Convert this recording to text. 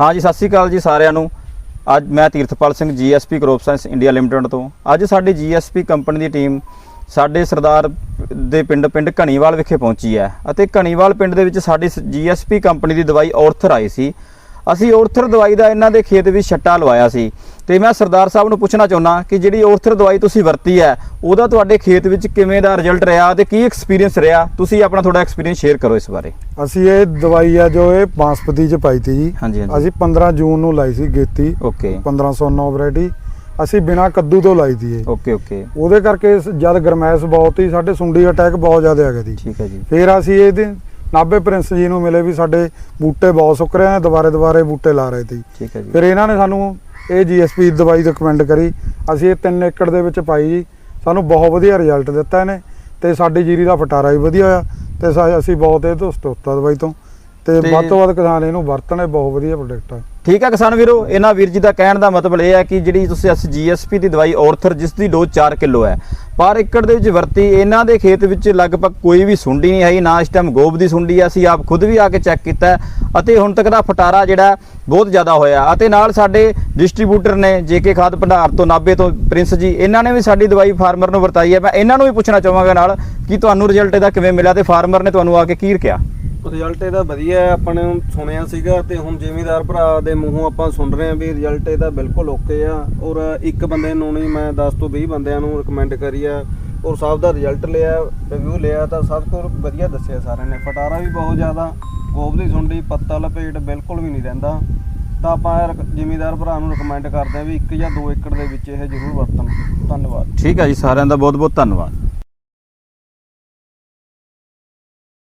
ਹਾਂਜੀ ਸਤਿ ਸ੍ਰੀ ਅਕਾਲ ਜੀ ਸਾਰਿਆਂ ਨੂੰ। ਅੱਜ ਮੈਂ Tirathpal Singh GSP crop science India limited ਤੋਂ। ਅੱਜ ਸਾਡੀ ਜੀਐਸਪੀ ਕੰਪਨੀ ਦੀ ਟੀਮ ਸਾਡੇ ਸਰਦਾਰ ਦੇ ਪਿੰਡ ਪਿੰਡ ਘਣੀਵਾਲ ਵਿਖੇ ਪਹੁੰਚੀ ਹੈ। ਅਤੇ ਘਣੀਵਾਲ ਪਿੰਡ ਦੇ ਵਿੱਚ ਸਾਡੀ ਜੀਐਸਪੀ ਕੰਪਨੀ ਦੀ ਦਵਾਈ ਔਰਥਰ ਆਈ ਸੀ। ਅਸੀਂ ਔਰਥਰ ਦਵਾਈ ਦਾ ਇਹਨਾਂ ਦੇ ਖੇਤ ਵਿੱਚ ਛੱਟਾ ਲਵਾਇਆ ਸੀ। ਤੇ ਮੈਂ ਸਰਦਾਰ ਸਾਹਿਬ ਨੂੰ ਪੁੱਛਣਾ ਚਾਹੁੰਦਾ ਕਿ ਜਿਹੜੀ ਔਰਥਰ ਦਵਾਈ ਤੁਸੀਂ ਵਰਤੀ ਹੈ ਉਹਦਾ ਤੁਹਾਡੇ ਖੇਤ ਵਿੱਚ ਕਿਵੇਂ ਦਾ ਰਿਜ਼ਲਟ ਰਿਹਾ ਤੇ ਕੀ ਐਕਸਪੀਰੀਅੰਸ ਰਿਹਾ? ਤੁਸੀਂ ਆਪਣਾ ਥੋੜਾ ਐਕਸਪੀਰੀਅੰਸ ਸ਼ੇਅਰ ਕਰੋ ਇਸ ਬਾਰੇ। ਅਸੀਂ ਇਹ ਦਵਾਈ ਆ ਜੋ ਇਹ ਬਾਂਸਪਤੀ ਚ ਪਾਈ ਤੀ ਜੀ। ਅਸੀਂ 15 ਜੂਨ ਨੂੰ ਲਾਈ ਸੀ ਗੇਤੀ। ਓਕੇ। 1509 ਵੈਰਾਈਟੀ। ਅਸੀਂ ਬਿਨਾ ਕੱਦੂ ਤੋਂ ਲਾਈ ਤੀ ਇਹ। Okay okay. ਉਹਦੇ ਕਰਕੇ ਜਦ ਗਰਮੈਸ਼ ਬਹੁਤ ਹੀ ਸਾਡੇ ਸੁੰਡੀ ਅਟੈਕ ਬਹੁਤ ਜ਼ਿਆਦਾ ਆ ਗਿਆ ਸੀ। ਠੀਕ ਹੈ ਜੀ। ਫਿਰ ਅਸੀਂ ਇਹਦੇ ਨਾਭੇ ਪ੍ਰਿੰਸ ਜੀ ਨੂੰ ਮਿਲੇ ਵੀ ਸਾਡੇ ਬੂਟੇ ਬਹੁਤ ਸੁੱਕ ਰਹੇ ਨੇ ਦੁਬਾਰੇ ਦੁਬਾਰੇ ਬੂਟੇ ਲਾ ਰਹੇ ਸੀ। ਠੀਕ ਹੈ ਜੀ। ਫਿਰ ਇਹਨਾਂ ਨੇ ਸਾਨੂੰ ਇਹ ਜੀਐਸਪੀ ਦਵਾਈ ਰეკਮੈਂਡ ਕਰੀ। ਅਸੀਂ ਇਹ 3 ਏਕੜ ਦੇ ਵਿੱਚ ਪਾਈ ਜੀ। ਸਾਨੂੰ ਬਹੁਤ ਵਧੀਆ ਰਿਜ਼ਲਟ ਦਿੱਤਾ ਇਹਨੇ ਤੇ ਸਾਡੀ ਜੀਰੀ ਦਾ ਫਟਾਰਾ ਵੀ ਵਧੀਆ ਹੋਇਆ ਤੇ ਅਸੀਂ ਬਹੁਤ ਇਹ ਤੋਂ ਸਤੋਤਾ ਦਵਾਈ ਤੋਂ। ਤੇ ਵੱਧ ਤੋਂ ਵੱਧ ਕਿਸਾਨ ਇਹਨੂੰ ਵਰਤਣ ਬਹੁਤ ਵਧੀਆ ਪ੍ਰੋਡਕਟ ਆ। ਠੀਕ ਹੈ ਕਿਸਾਨ ਵੀਰੋ ਇਹਨਾਂ ਵੀਰ ਜੀ ਦਾ ਕਹਿਣ ਦਾ ਮਤਲਬ ਇਹ ਹੈ ਕਿ ਜਿਹੜੀ ਤੁਸੀਂ ਅਸੀਂ ਜੀਐਸਪੀ ਦੀ ਦਵਾਈ ਔਰਥਰ ਜਿਸ ਦੀ ਡੋਜ਼ 4 ਕਿਲੋ ਹੈ ਪਰ ਏਕੜ ਦੇ ਵਿੱਚ ਵਰਤੀ ਇਹਨਾਂ ਦੇ ਖੇਤ ਵਿੱਚ ਲਗਭਗ ਕੋਈ ਵੀ ਸੁੰਡੀ ਨਹੀਂ ਆਈ ਨਾ ਇਸ ਟਾਈਮ ਗੋਬ ਦੀ ਸੁੰਡੀ ਹੈ ਅਸੀਂ ਆਪ ਖੁਦ ਵੀ ਆ ਕੇ ਚੈੱਕ ਕੀਤਾ ਅਤੇ ਹੁਣ ਤੱਕ ਦਾ ਫਟਾਰਾ ਜਿਹੜਾ ਬਹੁਤ ਜ਼ਿਆਦਾ ਹੋਇਆ ਅਤੇ ਨਾਲ ਸਾਡੇ ਡਿਸਟ੍ਰੀਬਿਊਟਰ ਨੇ ਜੇਕੇ ਖਾਦ ਭੰਡਾਰ ਤੋਂ ਨਾਬੇ ਤੋਂ ਪ੍ਰਿੰਸ ਜੀ ਇਹਨਾਂ ਨੇ ਵੀ ਸਾਡੀ ਦਵਾਈ ਫਾਰਮਰ ਨੂੰ ਵਰਤਾਈ ਹੈ। ਮੈਂ ਇਹਨਾਂ ਨੂੰ ਵੀ ਪੁੱਛਣਾ ਚਾਹਾਂਗਾ ਨਾਲ ਕਿ ਤੁਹਾਨੂੰ ਰਿਜ਼ਲਟ ਇਹਦਾ ਕਿਵੇਂ ਮਿਲਿਆ ਤੇ ਫਾਰਮਰ ਨੇ ਤੁਹਾਨੂੰ ਆ ਕੇ ਕੀ ਕਿਹਾ? ਰਿਜ਼ਲਟ ਇਹਦਾ ਵਧੀਆ ਹੈ, ਆਪਾਂ ਨੇ ਸੁਣਿਆ ਸੀਗਾ ਤੇ ਹੁਣ ਜ਼ਿਮੀਦਾਰ ਭਰਾ ਦੇ ਮੂੰਹੋਂ ਆਪਾਂ ਸੁਣ ਰਹੇ ਹਾਂ ਵੀ ਰਿਜ਼ਲਟ ਇਹਦਾ ਬਿਲਕੁਲ ਓਕੇ ਆ ਔਰ ਇੱਕ ਬੰਦੇ ਨੂੰ ਨਹੀਂ, ਮੈਂ 10 ਤੋਂ 20 ਬੰਦਿਆਂ ਨੂੰ ਰეკਮੈਂਡ ਕਰੀ ਆ ਔਰ ਸਭ ਦਾ ਰਿਜ਼ਲਟ ਲਿਆ ਰਿਵਿਊ ਲਿਆ ਤਾਂ ਸਭ ਕੁਝ ਵਧੀਆ ਦੱਸਿਆ ਸਾਰਿਆਂ ਨੇ। ਫਟਾਰਾ ਵੀ ਬਹੁਤ ਜ਼ਿਆਦਾ ਗੋਬ ਦੀ ਸੁੰਡੀ ਪੱਤਾ ਲਪੇਟ ਬਿਲਕੁਲ ਵੀ ਨਹੀਂ ਰਹਿੰਦਾ। ਤਾਂ ਆਪਾਂ ਜ਼ਿਮੀਦਾਰ ਭਰਾ ਨੂੰ ਰეკਮੈਂਡ ਕਰਦੇ ਆ ਵੀ 1 ਜਾਂ 2 ਏਕੜ ਦੇ ਵਿੱਚ ਇਹ ਜ਼ਰੂਰ ਵਰਤਣ। ਧੰਨਵਾਦ। ਠੀਕ ਆ ਜੀ, ਸਾਰਿਆਂ ਦਾ ਬਹੁਤ ਬਹੁਤ ਧੰਨਵਾਦ।